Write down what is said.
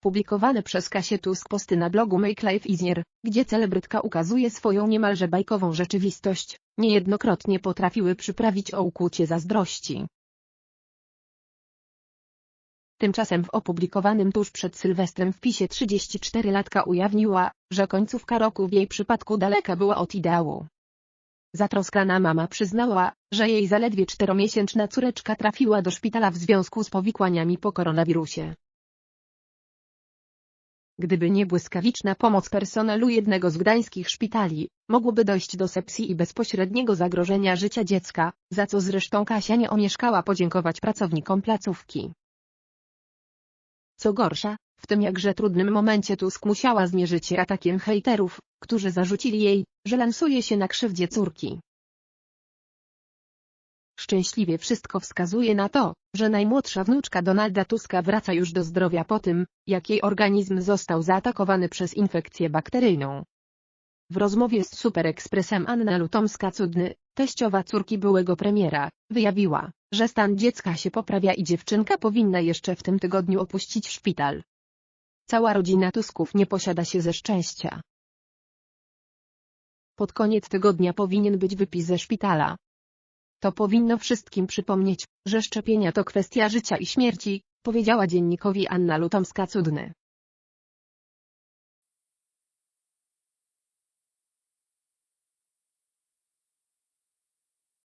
publikowane przez Kasię Tusk posty na blogu Make Life Easier, gdzie celebrytka ukazuje swoją niemalże bajkową rzeczywistość, niejednokrotnie potrafiły przyprawić o ukłucie zazdrości. Tymczasem w opublikowanym tuż przed Sylwestrem wpisie 34-latka ujawniła, że końcówka roku w jej przypadku daleka była od ideału. Zatroskana mama przyznała, że jej zaledwie czteromiesięczna córeczka trafiła do szpitala w związku z powikłaniami po koronawirusie. Gdyby nie błyskawiczna pomoc personelu jednego z gdańskich szpitali, mogłoby dojść do sepsji i bezpośredniego zagrożenia życia dziecka, za co zresztą Kasia nie omieszkała podziękować pracownikom placówki. Co gorsza, w tym jakże trudnym momencie Tusk musiała zmierzyć się atakiem hejterów, którzy zarzucili jej, że lansuje się na krzywdzie córki. Szczęśliwie wszystko wskazuje na to, że najmłodsza wnuczka Donalda Tuska wraca już do zdrowia po tym, jak jej organizm został zaatakowany przez infekcję bakteryjną. W rozmowie z Super Expressem Anna Lutomska-Cudny, teściowa córki byłego premiera, wyjawiła, że stan dziecka się poprawia i dziewczynka powinna jeszcze w tym tygodniu opuścić szpital. Cała rodzina Tusków nie posiada się ze szczęścia. Pod koniec tygodnia powinien być wypis ze szpitala. To powinno wszystkim przypomnieć, że szczepienia to kwestia życia i śmierci, powiedziała dziennikowi Anna Lutomska-Cudny.